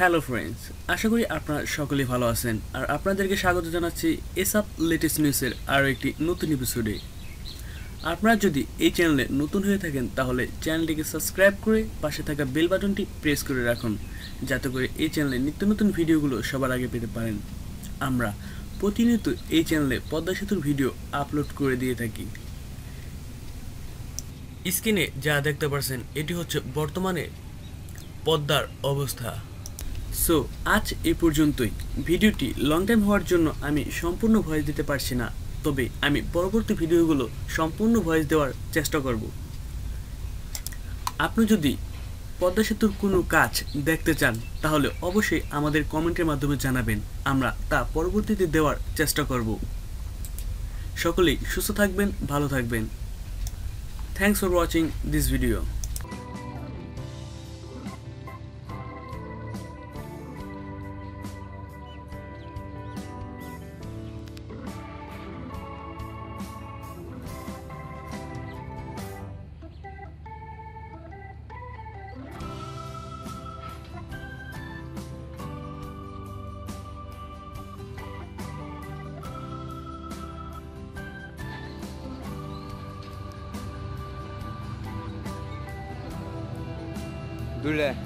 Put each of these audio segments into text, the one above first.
Hello friends আশা করি আপনারা সকলেই ভালো আছেন। আর আপনাদেরকে স্বাগত জানাচ্ছি এসআপ লেটেস্ট নিউজের আরও একটি নতুন এপিসোডে আপনারা যদি এই চ্যানেলে নতুন হয়ে থাকেন, তাহলে চ্যানেলটিকে সাবস্ক্রাইব করে পাশে থাকা বেল বাটনটি প্রেস করে রাখুন, যাতে করে এই চ্যানেলে নিত্য নতুন ভিডিওগুলো সবার আগে পেতে পারেন। আমরা প্রতিনিয়ত এই চ্যানেলে পদ্মা সেতুর ভিডিও আপলোড করে দিয়ে থাকি। স্ক্রিনে যা দেখতে পাচ্ছেন এটি হচ্ছে বর্তমানে পদ্মার অবস্থা। সো আজ এই পর্যন্তই। ভিডিওটি লং টাইম হওয়ার জন্য আমি সম্পূর্ণ ভয়েস দিতে পারছি না, তবে আমি পরবর্তী ভিডিওগুলো সম্পূর্ণ ভয়েস দেওয়ার চেষ্টা করব। আপনি যদি পদ্মা সেতুর কোনো কাজ দেখতে চান, তাহলে অবশ্যই আমাদের কমেন্টের মাধ্যমে জানাবেন। আমরা তা পরবর্তীতে দেওয়ার চেষ্টা করব। সকলেই সুস্থ থাকবেন, ভালো থাকবেন। Thanks for watching this video Böyle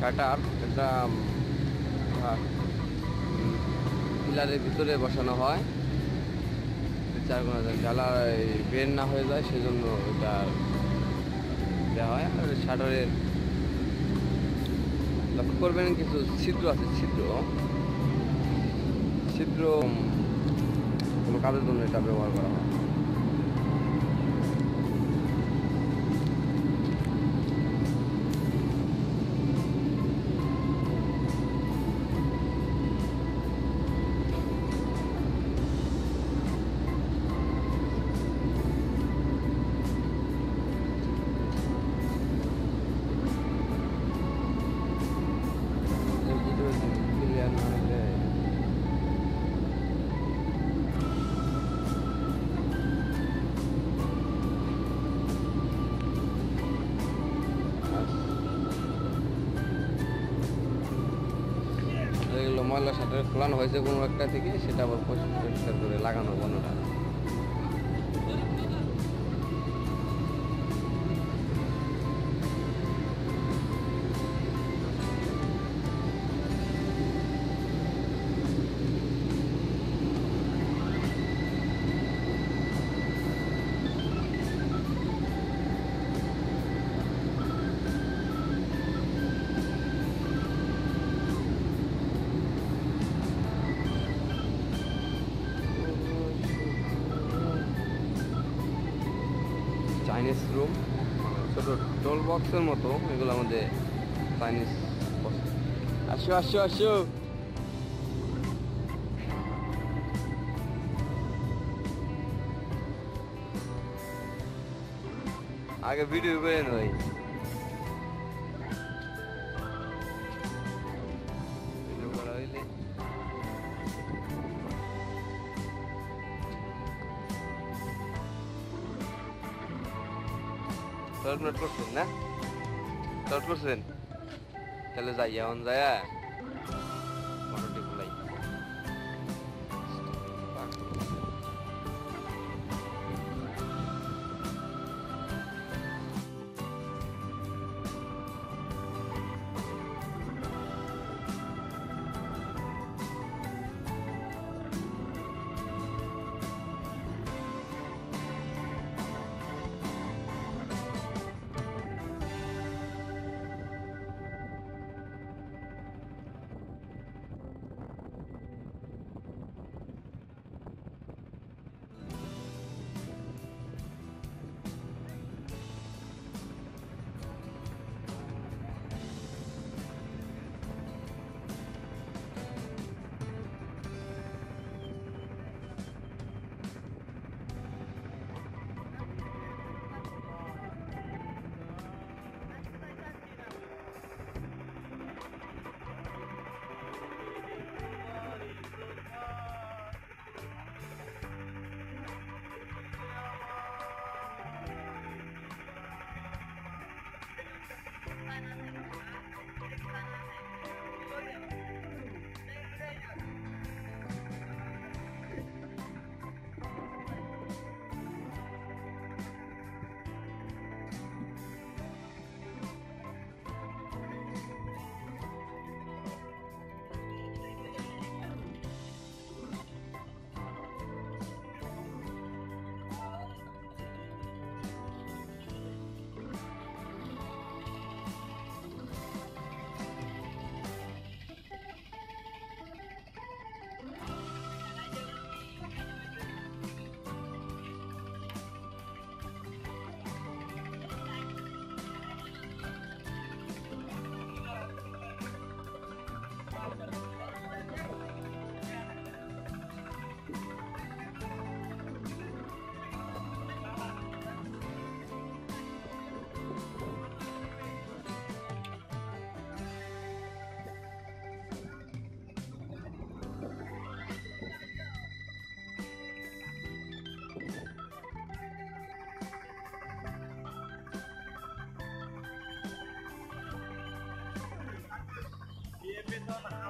shutter এটা পিলারের ভিতরে বসানো হয়। চার কোনা জ্বালা বের না হয়ে যায়, সেজন্য এটা দেওয়া হয়। আর শাটারের লক্ষ্য করবেন কিছু ছিদ্র আছে, ছিদ্র। ছিদ্র কোনো কাজের জন্য এটা ব্যবহার করা হয়। এগুলো সাথে খোলানো হয়েছে কোনো একটা থেকে সেটা আবার পরিষ্কার করে লাগানো বন্ধটা চাইনিজ রুম ছোট টোল বক্সের মতো এগুলো আমাদের চাইনিজ আসো আসো আসো। আগে ভিডিও বেরেন ভাই শর্ট নোট করছেন না? শর্ট করছেন তাহলে যাই এখন যায় Thank you.